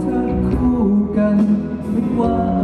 เธอคู่กันไม่ว่า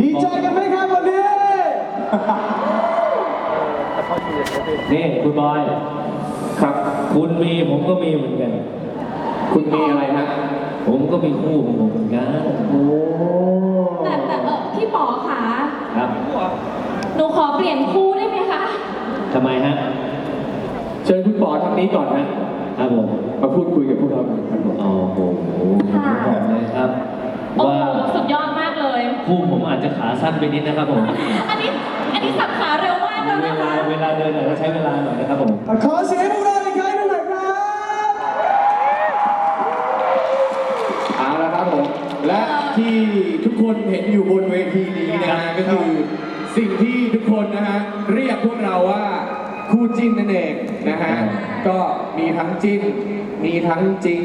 ดีใจกันไหมครับวันนี้ นี่คุณบอย ครับ คุณมีผมก็มีเหมือนกัน คุณมีอะไรฮะ ผมก็มีคู่ของผมเหมือนกันโอ้แต่แต่เออพี่หมอคะครับหนูขอเปลี่ยนคู่ได้ไหมคะทำไมฮะ เชิญคุณปอทางนี้ก่อนนะ ครับผมมาพูดคุยกับพวกเราหน่อยครับผมโอ้โหค่ะ บอกเลยครับ โอ้ว่าโหสุดยอดมากเลย คู่ผมอาจจะขาสั้นไปนิดนะครับผมอันนี้ อันนี้สับขาเร็วมากแล้วเวนะลาคะ เวลาเดินอาจจะใช้เวลาหน่อยนะครับผม ขอเสียงพวกเราอีกครั้งหนึ่งหน่อยครับเอาละครับผม และที่ทุกคนเห็นอยู่บนเวทีนี้นะฮะก็คือสิ่งที่ทุกคนนะฮะเรียกพวกเราว่าคู่จิ้นนั่นเองนะฮะ ก็มีทั้งจิ้น มีทั้งจริง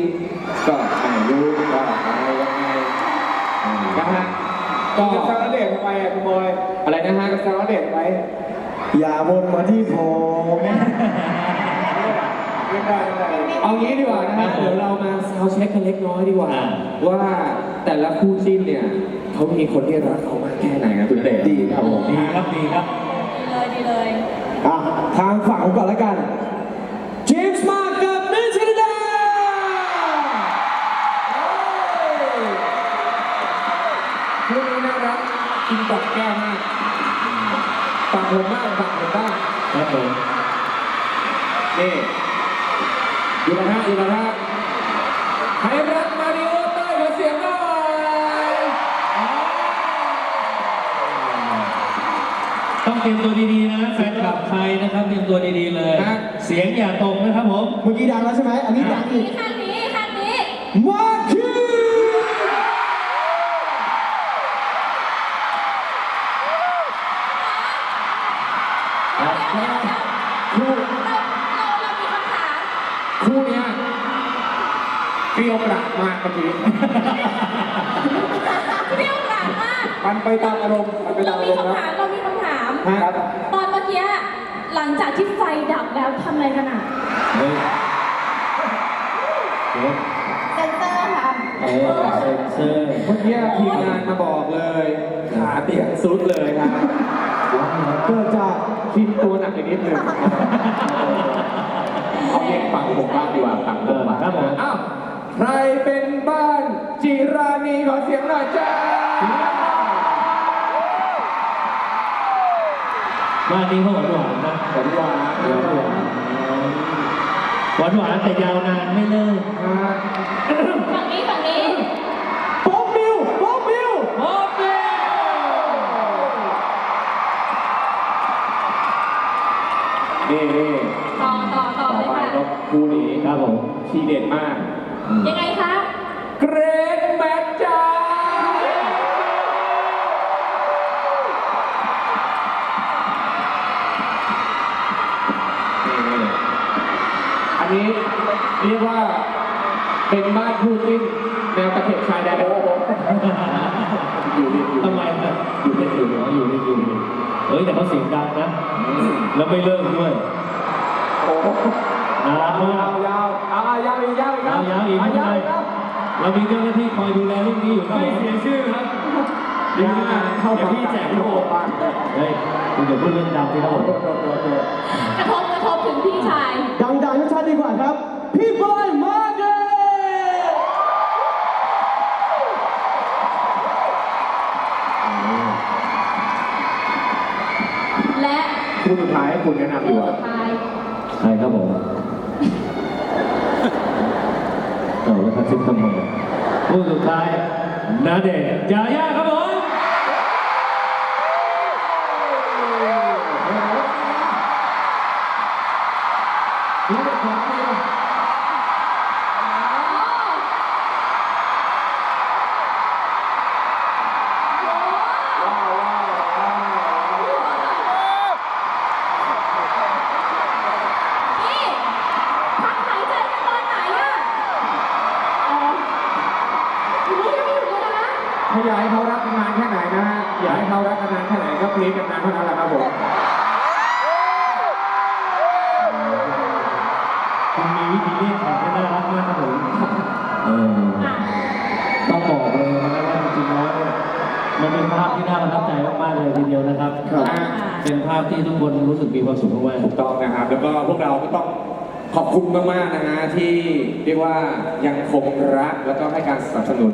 ก็ไม่รู้ว่าอะไรยังไงนะฮะก็จะสารเดชทำไมอะคุณบอยอะไรนะฮะจะสารเดชไหมอย่าวนมาที่ผมไม่ได้ไม่ได้เอางี้ดีกว่านะฮะเดี๋ยวเรามาซาวด์เช็คกันเล็กน้อยดีกว่า อ่า ว่าแต่ละคู่จิ้นเนี่ยเขามีคนที่รักเขามากแค่ไหนครับคุณเต้ดีครับผมดีครับดีครับ ดีเลยดีเลย อะทางฝั่งก่อนแล้วกัน รักกินดอกแก้วมากฝั่งผมบ้างฝั่งผมบ้างครับผมนี่อยู่นะฮะอยู่นะฮะให้รักมาริโอเต้ยขอเสียงหน่อยอ๋อต้องเตรียมตัวดีๆนะแฟนคลับใครนะครับเตรียมตัวดีๆเลย เสียงอย่าตกนะครับผม เมื่อกี้ดังแล้วใช่ไหมอันนี้ดังอีนี่กข้างนี้ข้างนี้มาคี คู่เราเราเรามีคำถามคู่เนี้ยเกลียวกราดมากเมื่อกี้เปรี้ยวกราดมากมันไปตามอารมณ์มันไปตาเรามอารมีมณ์ครับคำถามเรามีคำถาม ครับตอนเมื่อกี้หลังจากที่ไฟดับแล้วทำอะไรกันอะเฮ้ยเดี๋ยวเซนเตอร์ค่ะ เอาเซ็นเซอร์ เมื่อกี้ทีมงานมาบอกเลยขาเตียงซุดเลยครับ เกิดจาก ทีมตัวหนักอีกนิ ดนึงเอาเพลงฝั่งผมบ้างดีกว่าฝั่งผมบ้างครับผมอ้าวใครเป็นบ้านจีรานีขอเสียงหน่อยจ้าบ้านนี้เขาหวานหวานๆนะหวานหวานหวานหวานๆแต่ยาวนานไม่เลิก ฝั่งนี้ฝั่งนี้ นี่นี่ต่อต่อต่อต่อเลยไปค่ะ กคู่นี้ครับผมทีเด็ดมาก ยังไงคะ เกรดแมทจ้านี่นี่อันนี้เรียกว่าเป็นบ้านคู่จิ้นแนวตะเข็บชายแดนโอ้โหอยู่ดิอยู่ทำไมอยู่ในอยู่เหรออยู่ในอยู่ เฮ้ยแต่เขาเสียงดังนะ แล้วไม่เลิกด้วยโอ้โหน่ารักมายากวยาวเอาเอายาวอีกยาวอีกคยารับวยาวอีกไม่เป็นไรเรามีเจ้าหน้าที่คอยดูแลเรื่องนี้อยู่ครับไม่ผมเสียชื่อครับเดี๋ยวเข้าเดี๋ยวพี่แจกลูกโป่งบ้านเฮ้ยคุณอย่าพูดเรื่องดำที่ครับผมกระทบกระทบถึงพี่ชาย ดังๆชัดๆดีกว่าครับ พี่บอยมาเกต คู่สุดท้ายให้คุณแนะนำดีคู่กว่าสุดท้ายใครครับผมเอาแล้วครับซิปทำไมผู้สุดท้ายนาเดชน์ยาย่าครับ รีดกันนานเท่านั้นแหละครับผมคุณมีวิธีเรียกแขกที่น่ารักมากครับผมเอออะต้องบอกเลยนะครับว่าจริงๆแล้วเนี่ยมันเป็นภาพที่น่าประทับใจมากๆเลยทีเดียวนะครับ ครับเป็นภาพที่ทุกคนรู้สึกมีความสุขมากถูกต้องนะครับ แล้วก็พวกเราก็ต้องขอบคุณมากๆนะฮะที่เรียกว่ายังคงรักแล้วก็ให้การสนับสนุน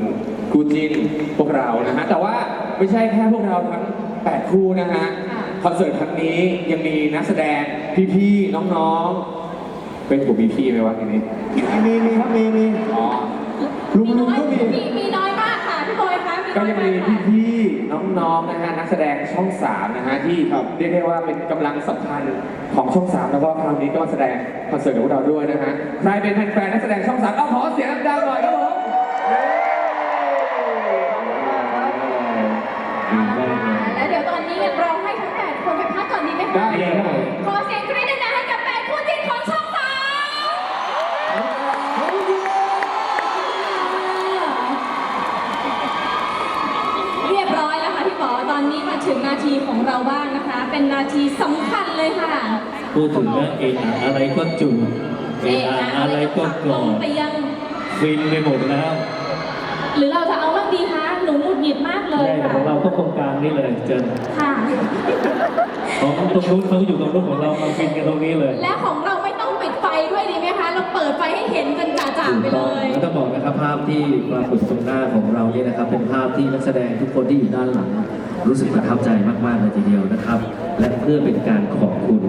คู่จิ้นพวกเรานะฮะแต่ว่าไม่ใช่แค่พวกเราทั้ง 8 คู่นะฮะคอนเสิร์ตครั้งนี้ยังมีนักแสดงพี่ๆน้องๆ เป็นผมมีพี่ไหมวะทีนี้มีมีครับมีมีอ๋อลุงมีลุน้งอยก็มีมีมีน้อยมากค่ะพี่บอยคะมีก็น้อยยังมามีกค่ะพี่ๆน้องๆนะฮะนักแสดงช่องสามนะฮะที่เรียกได้ว่าเป็นกำลังสำคัญของช่องสามแล้วก็คราวนี้ก็มาแสดงคอนเสิร์ตกับพวกเราด้วยนะฮะใครเป็นแฟนๆนักแสดงช่องสามเอาขอเสียงดังๆหน่อยครับผม ไหมคะได้เลยครับผมขอเสียงกรี๊ดดังๆให้กับแปดคู่จิ้นของช่องสามเรียบร้อยแล้วค่ะพี่ป๋อตอนนี้มาถึงนาทีของเราบ้างนะคะ เป็นนาทีสำคัญเลยค่ะๆพูดถึงเรื่องเออะอะไรก็จูบเอเอะอะอะอะไรไรก็ก็กลองดเตียงฟินไปหมดแล้ว หรือเราจะเอาบ้างดีคะหนูหงุดหงิดมากเลยใช่แต่ค่ะ ของเราก็ตรงกลางนี่เลยเจนค่ะ ของตรงนู้นเขาอยู่ตรงนู้นของเรามาฟินกันตรงนี้เลยและของเราไม่ต้องปิดไฟด้วยดีไหมคะ เราเปิดไฟให้เห็นกันจ่าๆไปเลยแล้วต้องบอกนะครับภาพที่ปรากฏตรงหน้าของเราเนี่ยนะครับ เป็นภาพที่นักแสดงทุกคนที่อยู่ด้านหลัง รู้สึกประทับใจมากๆเลยทีเดียวนะครับ และเพื่อเป็นการขอบคุณ